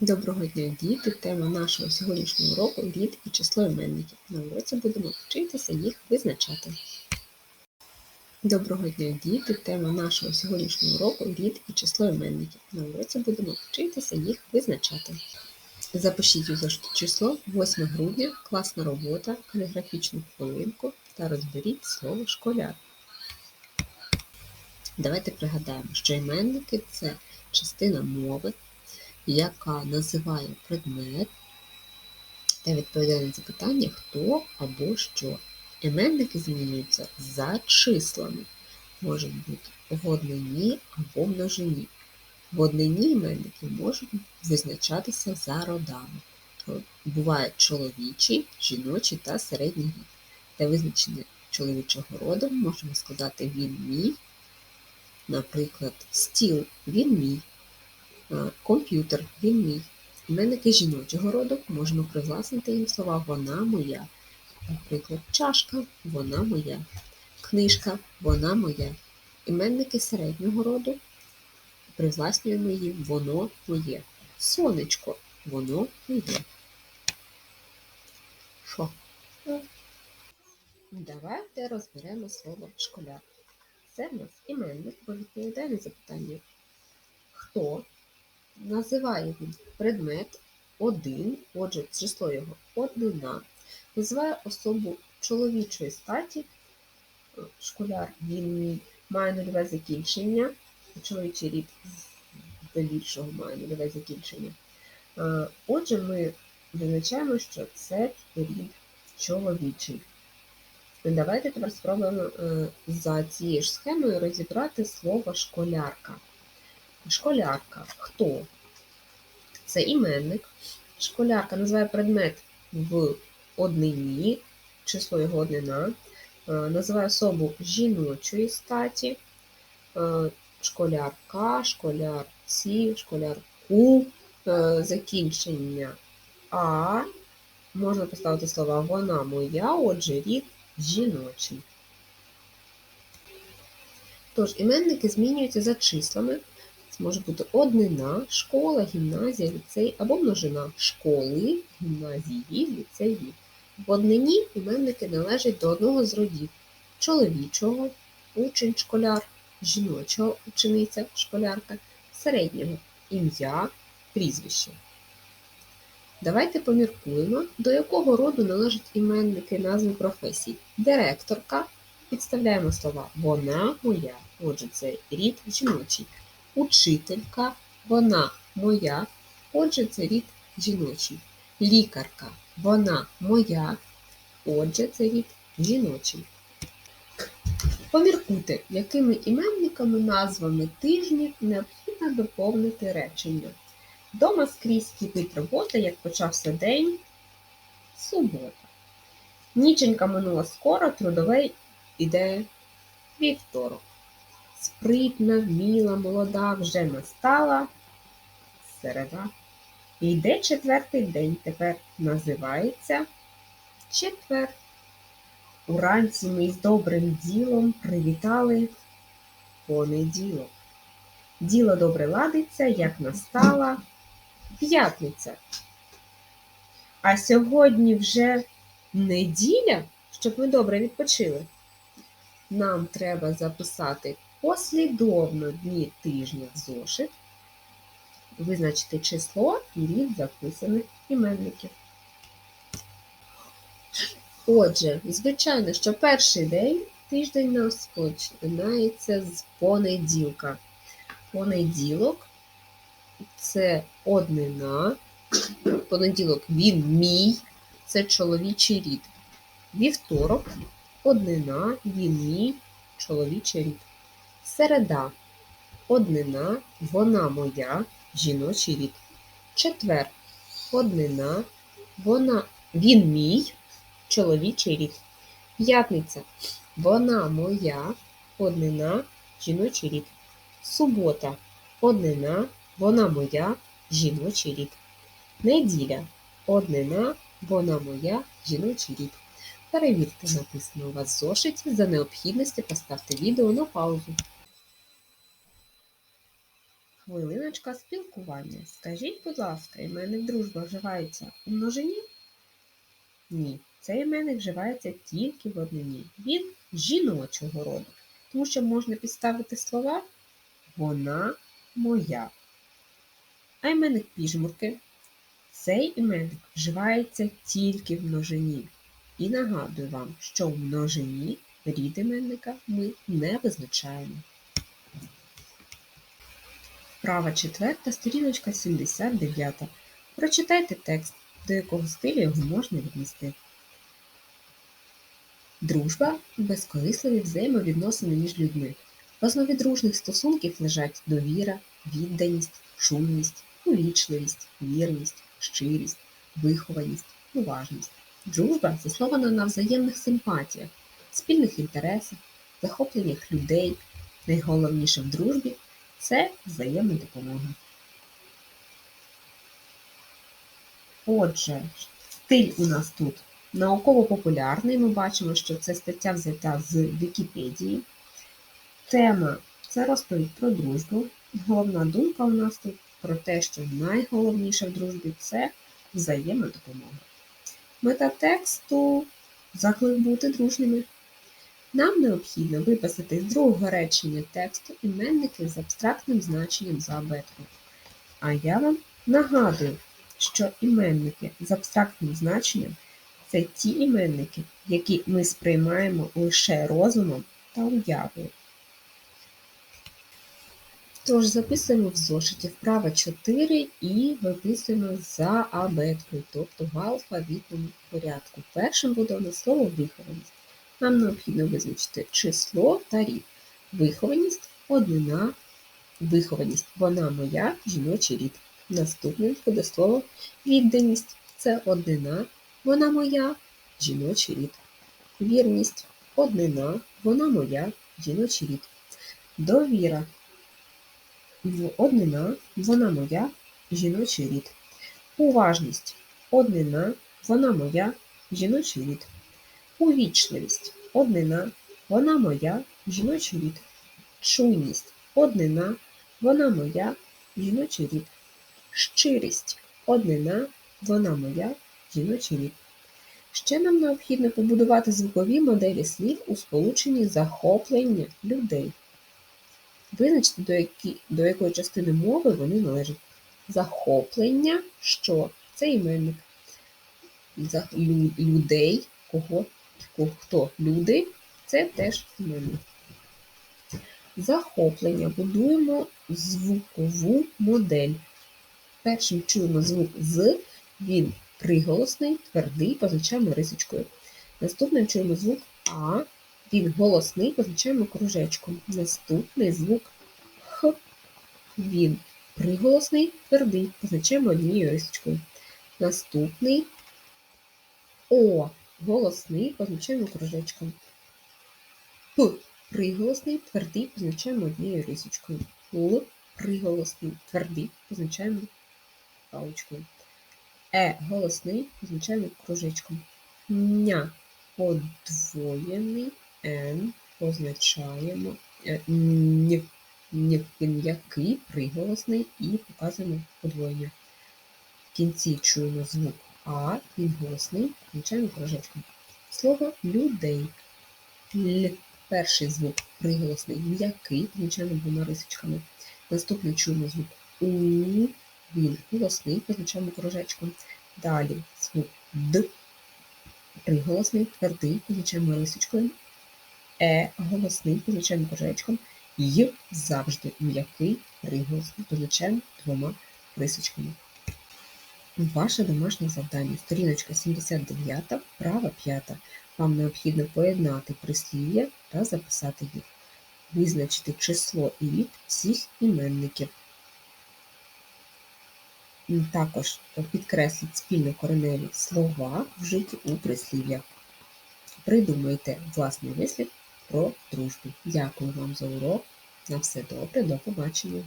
Доброго дня, діти! Тема нашого сьогоднішнього уроку рід і число іменників. На уроці будемо вчитися їх визначати. Доброго дня, діти! Тема нашого сьогоднішнього уроку рід і число іменників. На уроці будемо вчитися їх визначати. Запишіть у зошит число 8 грудня, класна робота, каліграфічну хвилинку та розберіть слово школяр. Давайте пригадаємо, що іменники це частина мови яка називає предмет та відповідає на запитання хто або що. Іменники змінюються за числами. Можуть бути в однині або в множині. В однині іменники можуть визначатися за родами. Бувають чоловічі, жіночі та середній рід. Для визначення чоловічого роду можемо сказати він мій, наприклад, стіл він мій. Е, комп'ютер, він мій. Іменники жіночого роду можемо привласнити їм слова вона моя. Наприклад, чашка вона моя, книжка вона моя. Іменники середнього роду привласнюємо їм воно моє. Сонечко воно моє. Що? Давайте розберемо слово школяр. Це в нас іменник, бо відповідає на запитання. Хто? Називає він предмет один, отже, число його однина. Називає особу чоловічої статі, школяр він має нульове закінчення, чоловічий рід здебільшого має нульове закінчення. Отже, ми визначаємо, що це рід чоловічий. Давайте тепер спробуємо е, за цією ж схемою розібрати слово школярка. Школярка. Хто? Це іменник. Школярка називає предмет в однині, число його однина, е, називає особу жіночої статі, е, школярка, школярці, школярку, е, закінчення А. Можна поставити слова вона моя, отже, рід жіночий. Тож, іменники змінюються за числами може бути однина, школа, гімназія, ліцей або множина школи, гімназії, ліцеї. В однині іменники належать до одного з родів чоловічого, учень, школяр, жіночого учениця, школярка, середнього ім'я, прізвище. Давайте поміркуємо, до якого роду належать іменники назви професій. Директорка. Підставляємо слова вона моя. Отже, це рід жіночий учителька, вона моя, отже, це рід жіночий. Лікарка, вона моя, отже, це рід жіночий. Поміркуйте, якими іменниками назвами тижнів необхідно доповнити речення. Дома скрізь кипить робота, як почався день, субота. Ніченька минула скоро, трудовий іде вівторок спритна, вміла, молода, вже настала середа. І йде четвертий день тепер називається четвер. Уранці ми з добрим ділом привітали понеділок. Діло добре ладиться, як настала п'ятниця. А сьогодні вже неділя, щоб ми добре відпочили. Нам треба записати послідовно дні тижня в зошит, визначити число і рід записаних іменників. Отже, звичайно, що перший день тиждень нас починається з понеділка. Понеділок це однина. Понеділок він мій, це чоловічий рід. Вівторок однина, він мій, чоловічий рід. Середа. Однина, вона моя, жіночий рід. Четвер. Однина, вона, він мій, чоловічий рід. П'ятниця. Вона моя, однина, жіночий рід. Субота. Однина, вона моя, жіночий рід. Неділя. Однина, вона моя, жіночий рід. Перевірте, написано у вас в зошиті. За необхідності поставте відео на паузу. Хвилиночка спілкування. Скажіть, будь ласка, іменник дружба вживається у множині? Ні, цей іменник вживається тільки в однині. Він жіночого роду. Тому що можна підставити слова вона моя. А іменник піжмурки. Цей іменник вживається тільки в множині. І нагадую вам, що в множині рід іменника ми не визначаємо. Права четверта, сторіночка 79. Прочитайте текст, до якого стилю його можна віднести. Дружба безкорисливі взаємовідносини між людьми. В основі дружних стосунків лежать довіра, відданість, шумність, увічливість, вірність, щирість, вихованість, уважність. Дружба заснована на взаємних симпатіях, спільних інтересах, захопленнях людей. Найголовніше в дружбі це взаємна допомога. Отже, стиль у нас тут науково-популярний. Ми бачимо, що це стаття взята з Вікіпедії. Тема це розповідь про дружбу. Головна думка у нас тут про те, що найголовніше в дружбі це взаємна допомога. Мета тексту заклик бути дружними. Нам необхідно виписати з другого речення тексту іменники з абстрактним значенням за абеткою. А я вам нагадую, що іменники з абстрактним значенням це ті іменники, які ми сприймаємо лише розумом та уявою. Тож записуємо в зошиті вправо 4 і виписуємо за абеткою, тобто в алфавітному порядку. Першим буде у нас слово вихованість. Нам необхідно визначити число та рік. Вихованість однина, вихованість вона моя, жіночий рід. Наступним буде слово відданість це однина, вона моя, жіночий рід. Вірність однина, вона моя, жіночий рід. Довіра однина, вона моя, жіночий рід. Уважність однина, вона моя, жіночий рід. Увічливість однина, вона моя, жіночий рід. Чуйність однина, вона моя, жіночий рід. Щирість однина, вона моя, жіночий рід. Ще нам необхідно побудувати звукові моделі слів у сполученні захоплення людей. Визначте, до, які, до якої частини мови вони належать. Захоплення, що це іменник. Людей, кого, хто люди, це теж іменник. Захоплення будуємо звукову модель. Першим чуємо звук з, він приголосний, твердий, позначаємо рисочкою. Наступним чуємо звук А, він голосний, позначаємо кружечком. Наступний звук Х. Він приголосний, твердий, позначаємо однією рисочкою. Наступний О. Голосний, позначаємо кружечком. П. Приголосний, твердий, позначаємо однією рисочкою. Л. Приголосний, твердий, позначаємо паличкою. Е. Голосний, позначаємо кружечком. Ня. Подвоєний. Н позначаємо н, н, він м'який, приголосний і показуємо подвоєння. В кінці чуємо звук А, він голосний, позначаємо кружечком. Слово людей. Л. Перший звук приголосний, м'який, позначаємо двома рисочками. Наступний чуємо звук У, він голосний, позначаємо кружечком. Далі звук Д. Приголосний, твердий, позначаємо рисочкою. Е голосний позначаємо кружечком, Й завжди м'який приголосний позначаємо двома рисочками. Ваше домашнє завдання. Сторіночка 79, права 5. Вам необхідно поєднати прислів'я та записати їх. Визначити число і рік всіх іменників. Також підкресліть спільно кореневі слова, вжиті у прислів'ях. Придумайте власний вислів про дружбу. Дякую вам за урок. На все добре, до побачення!